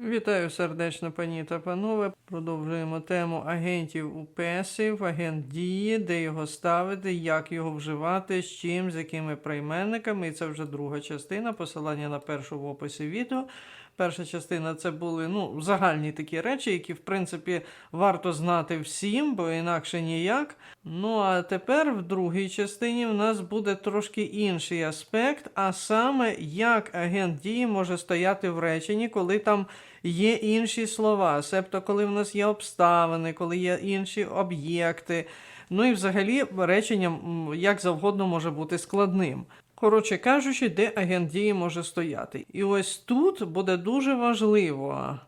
Вітаю сердечно, пані та панове. Продовжуємо тему агентів у песів, агент дії, де його ставити, як його вживати, з чим, з якими прийменниками. І це вже друга частина. Посилання на першу в описі відео. Перша частина це були ну, загальні такі речі, які, в принципі, варто знати всім, бо інакше ніяк. Ну а тепер в другій частині в нас буде трошки інший аспект, а саме як агент дії може стояти в реченні, коли там є інші слова, себто коли в нас є обставини, коли є інші об'єкти. Ну і взагалі речення як завгодно може бути складним. Коротше кажучи, де агент дії може стояти. І ось тут буде дуже важливо,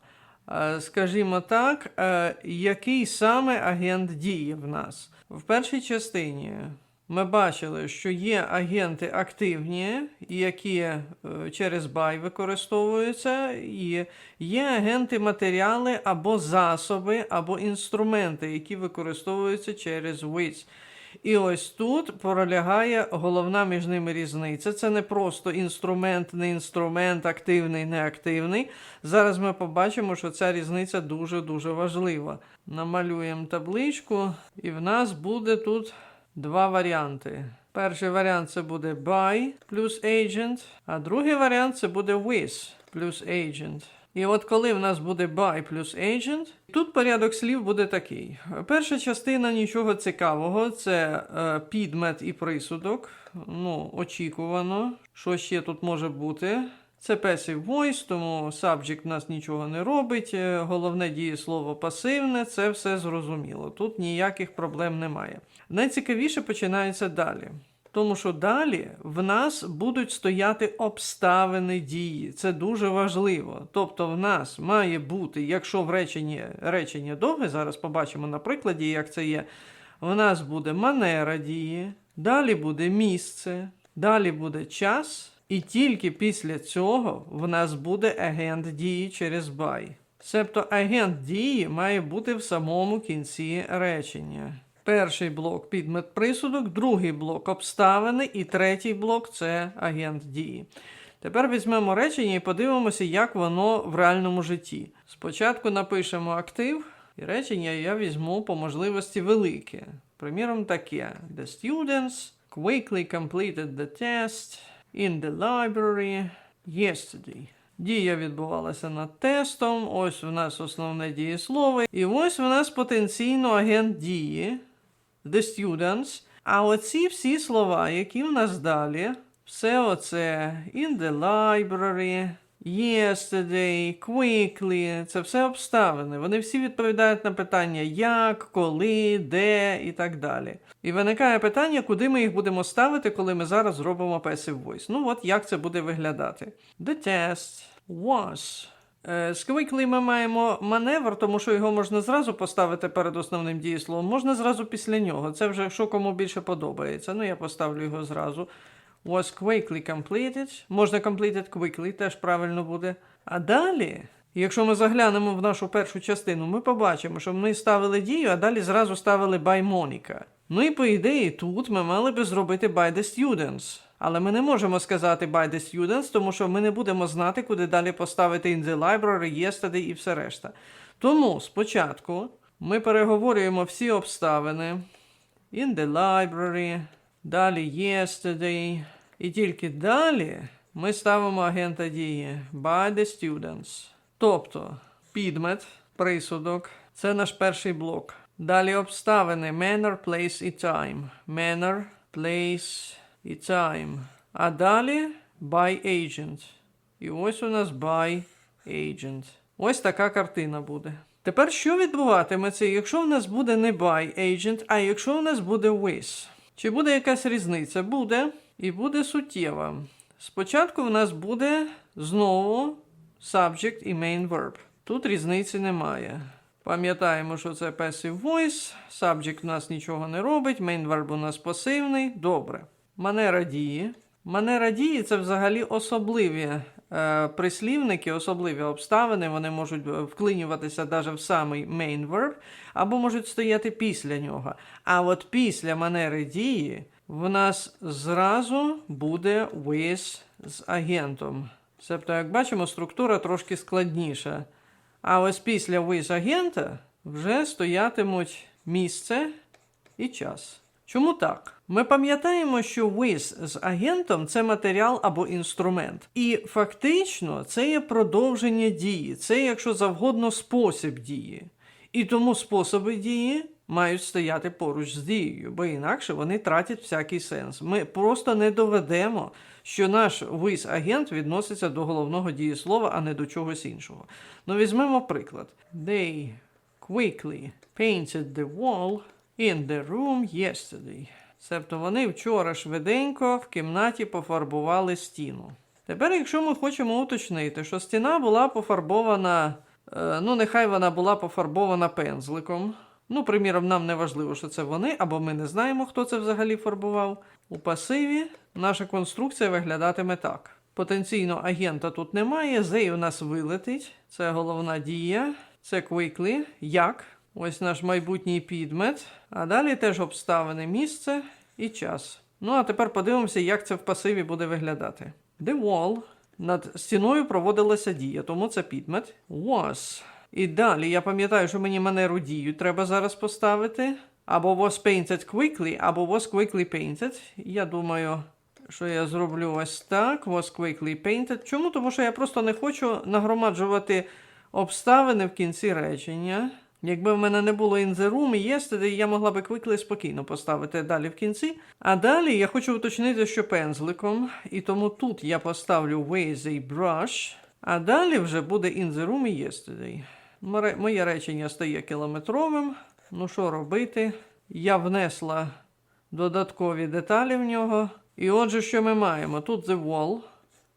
е, скажімо так, е, який саме агент дії в нас. В першій частині ми бачили, що є агенти активні, які е, через бай використовуються, і є агенти матеріали або засоби, або інструменти, які використовуються через with. І ось тут пролягає головна між ними різниця. Це не просто інструмент, не інструмент, активний, неактивний. Зараз ми побачимо, що ця різниця дуже-дуже важлива. Намалюємо табличку, і в нас буде тут два варіанти. Перший варіант це буде by плюс agent, а другий варіант це буде with плюс agent. І от коли в нас буде by плюс agent, тут порядок слів буде такий. Перша частина нічого цікавого, це е, підмет і присудок. Ну, очікувано. Що ще тут може бути? Це passive voice, тому subject в нас нічого не робить. е, Головне дієслово пасивне, це все зрозуміло. Тут ніяких проблем немає. Найцікавіше починається далі. Тому що далі в нас будуть стояти обставини дії. Це дуже важливо. Тобто, в нас має бути, якщо в реченні речення довге, зараз побачимо на прикладі, як це є. В нас буде манера дії, далі буде місце, далі буде час, і тільки після цього в нас буде агент дії через бай. Себто агент дії має бути в самому кінці речення. Перший блок підмет присудок, другий блок обставини і третій блок це агент дії. Тепер візьмемо речення і подивимося, як воно в реальному житті. Спочатку напишемо актив, і речення я візьму по можливості велике. Приміром, таке: The students quickly completed the test in the library yesterday. Дія відбувалася над тестом. Ось у нас основне дієслово. І ось у нас потенційно агент дії. The students. А оці всі слова, які в нас далі, все оце in the library, yesterday, quickly, це все обставини. Вони всі відповідають на питання як, коли, де і так далі. І виникає питання, куди ми їх будемо ставити, коли ми зараз зробимо passive voice. Ну от як це буде виглядати. The test was. Е, З ми маємо маневр, тому що його можна зразу поставити перед основним дієсловом, можна зразу після нього. Це вже що кому більше подобається. Ну, я поставлю його зразу. Was quickly completed. Можна completed quickly, теж правильно буде. А далі, якщо ми заглянемо в нашу першу частину, ми побачимо, що ми ставили дію, а далі зразу ставили by Monica. Ну і по ідеї, тут ми мали би зробити by the students. Але ми не можемо сказати by the students, тому що ми не будемо знати, куди далі поставити in the library, yesterday і все решта. Тому спочатку ми переговорюємо всі обставини in the library, далі yesterday. І тільки далі ми ставимо агента дії by the students. Тобто підмет, присудок це наш перший блок. Далі обставини manner, place і time. Manner, place і time. А далі by agent. І ось у нас by agent. Ось така картина буде. Тепер що відбуватиметься, якщо в нас буде не by agent, а якщо в нас буде with? Чи буде якась різниця? Буде. І буде суттєва. Спочатку в нас буде знову subject і main verb. Тут різниці немає. Пам'ятаємо, що це passive voice, subject у нас нічого не робить, main verb у нас пасивний. Добре. Манера дії. Манера дії це взагалі особливі е, прислівники, особливі обставини. Вони можуть е, вклинюватися навіть в самий main verb, або можуть стояти після нього. А от після манери дії в нас зразу буде with з агентом. Тобто, як бачимо, структура трошки складніша. А ось після виз агента вже стоятимуть місце і час. Чому так? Ми пам'ятаємо, що виз з агентом це матеріал або інструмент. І фактично це є продовження дії, це, якщо завгодно, спосіб дії. І тому способи дії мають стояти поруч з дією, бо інакше вони тратять всякий сенс. Ми просто не доведемо, що наш with агент відноситься до головного дієслова, а не до чогось іншого. Ну, візьмемо приклад. They quickly painted the wall in the room yesterday. Себто вони вчора швиденько в кімнаті пофарбували стіну. Тепер, якщо ми хочемо уточнити, що стіна була пофарбована, ну нехай вона була пофарбована пензликом. Ну, приміром, нам не важливо, що це вони, або ми не знаємо, хто це взагалі фарбував. У пасиві наша конструкція виглядатиме так. Потенційно агента тут немає, зей у нас вилетить. Це головна дія. Це quickly. Як? Ось наш майбутній підмет. А далі теж обставини місце і час. Ну а тепер подивимося, як це в пасиві буде виглядати. The wall. Над стіною проводилася дія, тому це підмет. Was. І далі я пам'ятаю, що мені манеру дію треба зараз поставити. Або was painted quickly, або was quickly painted. Я думаю, що я зроблю ось так. Was quickly painted. Чому? Тому що я просто не хочу нагромаджувати обставини в кінці речення. Якби в мене не було in the room і yesterday, я могла би quickly спокійно поставити далі в кінці. А далі я хочу уточнити, що пензликом, і тому тут я поставлю a brush, а далі вже буде in the room і yesterday. Моє речення стає кілометровим. Ну що робити? Я внесла додаткові деталі в нього. І отже, що ми маємо? Тут the wall.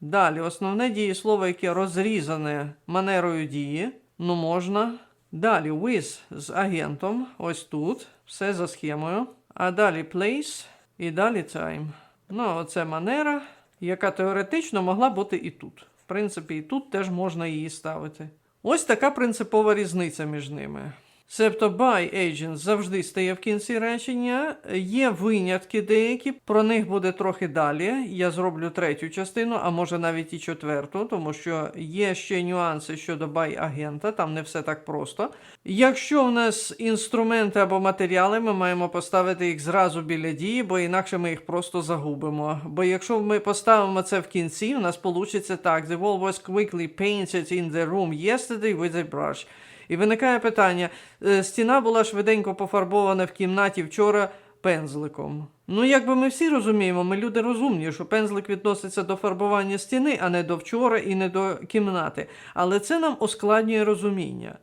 Далі основне дієслово, яке розрізане манерою дії. Ну можна. Далі with з агентом. Ось тут. Все за схемою. А далі place і далі time. Ну, оце манера, яка теоретично могла бути і тут. В принципі, і тут теж можна її ставити. Ось така принципова різниця між ними. Себто by agent завжди стає в кінці речення. Є винятки деякі, про них буде трохи далі. Я зроблю третю частину, а може навіть і четверту, тому що є ще нюанси щодо by агента, там не все так просто. Якщо в нас інструменти або матеріали, ми маємо поставити їх зразу біля дії, бо інакше ми їх просто загубимо. Бо якщо ми поставимо це в кінці, у нас вийде так: The wall was quickly painted in the room yesterday with a brush. І виникає питання: е, стіна була швиденько пофарбована в кімнаті вчора пензликом. Ну, якби ми всі розуміємо, ми люди розумні, що пензлик відноситься до фарбування стіни, а не до вчора і не до кімнати. Але це нам ускладнює розуміння.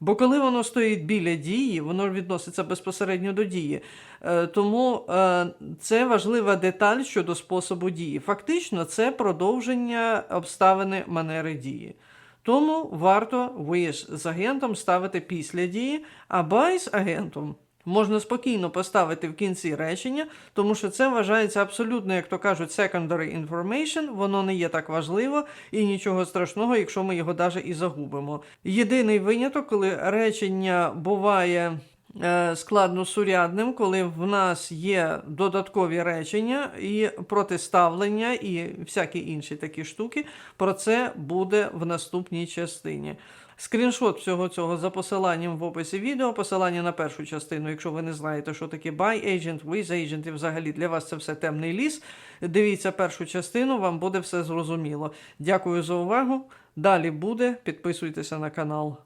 Бо коли воно стоїть біля дії, воно відноситься безпосередньо до дії. Е, тому е, це важлива деталь щодо способу дії. Фактично, це продовження обставини манери дії. Тому варто виїзд з агентом ставити після дії, а by з агентом можна спокійно поставити в кінці речення, тому що це вважається абсолютно, як то кажуть, secondary information, воно не є так важливо і нічого страшного, якщо ми його навіть і загубимо. Єдиний виняток, коли речення буває. Е, Складносурядним, коли в нас є додаткові речення і протиставлення, і всякі інші такі штуки, про це буде в наступній частині. Скріншот всього цього за посиланням в описі відео, посилання на першу частину, якщо ви не знаєте, що таке buy agent, with agent, і взагалі для вас це все темний ліс. Дивіться першу частину, вам буде все зрозуміло. Дякую за увагу. Далі буде. Підписуйтеся на канал.